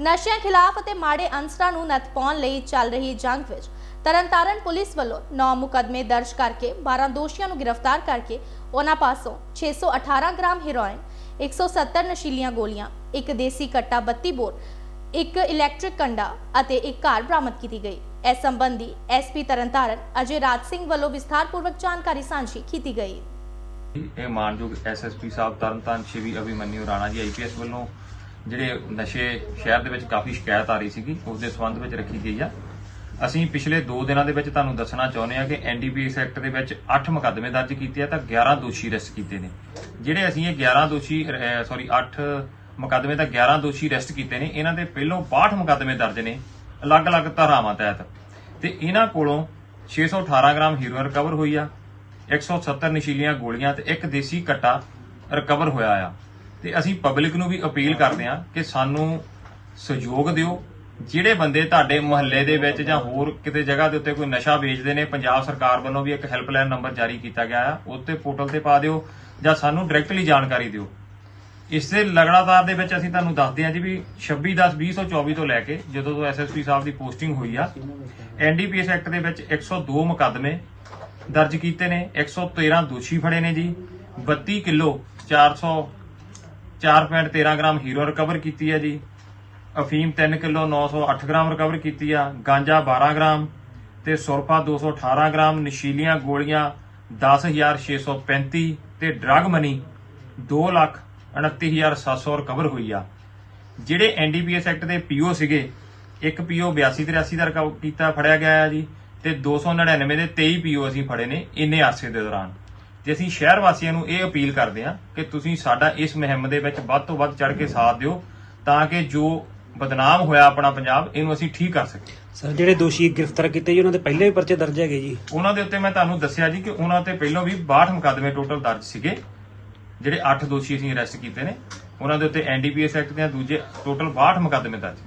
ਨਸ਼ਿਆਂ ਖਿਲਾਫ ਅਤੇ ਮਾੜੇ ਅਨਸਰਾਂ ਨੂੰ ਨੱਥ ਪਾਉਣ ਲਈ ਚੱਲ ਰਹੀ ਜੰਗ ਵਿੱਚ ਤਰਨਤਾਰਨ ਪੁਲਿਸ ਵੱਲੋਂ 9 ਮੁਕੱਦਮੇ ਦਰਜ ਕਰਕੇ 12 ਦੋਸ਼ੀਆਂ ਨੂੰ ਗ੍ਰਿਫਤਾਰ ਕਰਕੇ ਉਹਨਾਂ ਪਾਸੋਂ 618 ਗ੍ਰਾਮ ਹੈਰੋਇਨ 170 ਨਸ਼ੀਲੀਆਂ ਗੋਲੀਆਂ, ਇੱਕ ਦੇਸੀ ਕੱਟਾ 32 ਬੋਰ, ਇੱਕ ਇਲੈਕਟ੍ਰਿਕ ਕੰਡਾ ਅਤੇ ਇੱਕ ਕਾਰ ਬਰਾਮਦ ਕੀਤੀ ਗਈ। ਇਸ ਸੰਬੰਧੀ ਐਸਪੀ ਤਰਨਤਾਰਨ, ਅਜੇ ਰਾਜ ਸਿੰਘ ਵੱਲੋਂ ਵਿਸਥਾਰਪੂਰਵਕ ਜਾਣਕਾਰੀ ਸਾਂਝੀ ਕੀਤੀ ਗਈ। ਇਹ ਮਾਨਯੋਗ ਐਸਐਸਪੀ ਸਾਹਿਬ ਤਰਨਤਾਰਨ ਸ਼੍ਰੀ ਅਭਿਮਨਿਊ ਰਾਣਾ ਜੀ ਆਈਪੀਐਸ ਵੱਲੋਂ ਜਿਹੜੇ ਨਸ਼ੇ ਸ਼ਹਿਰ ਦੇ ਵਿੱਚ ਕਾਫੀ ਸ਼ਿਕਾਇਤ ਆ ਰਹੀ ਸੀਗੀ, ਉਸ ਦੇ ਸੰਬੰਧ ਵਿੱਚ ਰੱਖੀ ਗਈ ਆ। ਅਸੀਂ ਪਿਛਲੇ 2 ਦਿਨਾਂ ਦੇ ਵਿੱਚ ਤੁਹਾਨੂੰ ਦੱਸਣਾ ਚਾਹੁੰਦੇ ਆ ਕਿ ਐਨਡੀਪੀਐਸ ਐਕਟ ਦੇ ਵਿੱਚ 8 ਮੁਕੱਦਮੇ ਦਰਜ ਕੀਤੇ ਆ ਤਾਂ 11 ਦੋਸ਼ੀ ਅਰੈਸਟ ਕੀਤੇ ਨੇ। ਜਿਹੜੇ ਅਸੀਂ ਇਹ 11 ਦੋਸ਼ੀ ਸੌਰੀ 8 ਮੁਕੱਦਮੇ ਤਾਂ 11 ਦੋਸ਼ੀ ਅਰੈਸਟ ਕੀਤੇ ਨੇ, ਇਹਨਾਂ ਦੇ ਪਹਿਲੋਂ 62 ਮੁਕੱਦਮੇ ਦਰਜ ਨੇ, ਅਲੱਗ-ਅਲੱਗ ਧਾਰਾਵਾਂ ਤਹਿਤ। ਤੇ ਇਹਨਾਂ ਕੋਲੋਂ 618 ਗ੍ਰਾਮ ਹੀਰੋਇਨ ਰਿਕਵਰ ਹੋਈ ਆ 170 ਨਸ਼ੀਲੀਆਂ ਗੋਲੀਆਂ ਤੇ ਇੱਕ ਦੇਸੀ ਕੱਟਾ ਰਿਕਵਰ ਹੋਇਆ ਆ। ਤੇ ਅਸੀਂ ਪਬਲਿਕ ਨੂੰ ਵੀ ਅਪੀਲ ਕਰਦੇ ਹਾਂ ਕਿ ਸਾਨੂੰ ਸਹਿਯੋਗ ਦਿਓ। ਜਿਹੜੇ ਬੰਦੇ ਤੁਹਾਡੇ ਮੁਹੱਲੇ ਦੇ ਵਿੱਚ ਜਾਂ ਹੋਰ ਕਿਤੇ ਜਗ੍ਹਾ ਦੇ ਉੱਤੇ ਕੋਈ ਨਸ਼ਾ ਵੇਚਦੇ ਨੇ, ਪੰਜਾਬ ਸਰਕਾਰ ਵੱਲੋਂ ਵੀ ਇੱਕ ਹੈਲਪਲਾਈਨ ਨੰਬਰ ਜਾਰੀ ਕੀਤਾ ਗਿਆ ਆ ਉੱਤੇ ਪੋਰਟਲ ਤੇ ਪਾ ਦਿਓ ਜਾਂ ਸਾਨੂੰ ਡਾਇਰੈਕਟਲੀ ਜਾਣਕਾਰੀ ਦਿਓ। ਇਸ ਦੇ ਲਗਾਤਾਰ ਦੇ ਵਿੱਚ ਅਸੀਂ ਤੁਹਾਨੂੰ ਦੱਸਦੇ ਹਾਂ ਜੀ ਵੀ 26/10/2024 ਤੋਂ ਲੈ ਕੇ ਜਦੋਂ ਤੋਂ ਐਸਐਸਪੀ ਸਾਹਿਬ ਦੀ ਪੋਸਟਿੰਗ ਹੋਈ ਆ ਐਨਡੀਪੀਐਸ ਐਕਟ ਦੇ ਵਿੱਚ 102 ਮੁਕੱਦਮੇ ਦਰਜ ਕੀਤੇ ਨੇ 113 ਦੋਸ਼ੀ ਫੜੇ ਨੇ ਜੀ 32 ਕਿਲੋ 400 4.13 ਗ੍ਰਾਮ ਹੀਰੋ ਰਿਕਵਰ ਕੀਤੀ ਹੈ ਜੀ। ਅਫੀਮ 3 ਕਿਲੋ 908 ਗ੍ਰਾਮ ਰਿਕਵਰ ਕੀਤੀ ਆ। ਗਾਂਜਾ 12 ਗ੍ਰਾਮ ਤੇ ਸੁਰਫਾ 218 ਗ੍ਰਾਮ, ਨਸ਼ੀਲੀਆਂ ਗੋਲੀਆਂ 10635 ਤੇ ਡਰੱਗ ਮਨੀ 229700 ਰਿਕਵਰ ਹੋਈ ਆ। ਜਿਹੜੇ ਐਨਡੀਪੀਐਸ ਐਕਟ ਦੇ ਪੀਓ ਸੀਗੇ, ਇੱਕ ਪੀਓ 8283 ਦਾ ਰਿਕਵਰ ਕੀਤਾ, ਫੜਿਆ ਗਿਆ ਆ ਜੀ, ਤੇ 299 ਦੇ 23 ਪੀਓ ਅਸੀਂ ਫੜੇ ਨੇ ਇੰਨੇ ਅਰਸੇ ਦੇ ਦੌਰਾਨ। ਤੇ ਅਸੀਂ ਸ਼ਹਿਰ ਵਾਸੀਆਂ ਨੂੰ ਇਹ ਅਪੀਲ ਕਰਦੇ ਹਾਂ ਕਿ ਤੁਸੀਂ ਸਾਡਾ ਇਸ ਮੁਹਿੰਮ ਦੇ ਵਿੱਚ ਵੱਧ ਤੋਂ ਵੱਧ ਚੜ ਕੇ ਸਾਥ ਦਿਓ ਤਾਂ ਕਿ ਜੋ ਬਦਨਾਮ ਹੋਇਆ ਆਪਣਾ ਪੰਜਾਬ ਇਹਨੂੰ ਅਸੀਂ ਠੀਕ ਕਰ ਸਕੀਏ। ਸਰ ਜਿਹੜੇ ਦੋਸ਼ੀ ਗ੍ਰਿਫਤਾਰ ਕੀਤੇ ਜੀ ਉਹਨਾਂ ਦੇ ਪਹਿਲੇ ਵੀ ਪਰਚੇ ਦਰਜ ਹੈਗੇ ਜੀ। ਉਹਨਾਂ ਦੇ ਉੱਤੇ ਮੈਂ ਤੁਹਾਨੂੰ ਦੱਸਿਆ ਜੀ ਕਿ ਉਹਨਾਂ ਤੇ ਪਹਿਲਾਂ ਵੀ 62 ਮੁਕੱਦਮੇ ਟੋਟਲ ਦਰਜ ਸੀਗੇ। ਜਿਹੜੇ 8 ਦੋਸ਼ੀ ਅਸੀਂ ਅਰੈਸਟ ਕੀਤੇ ਨੇ ਉਹਨਾਂ ਦੇ ਉੱਤੇ ਐਨਡੀਪੀਐਸ ਐਕਟ ਦੇ ਦੂਜੇ ਟੋਟਲ 62 ਮੁਕੱਦਮੇ ਦਰਜ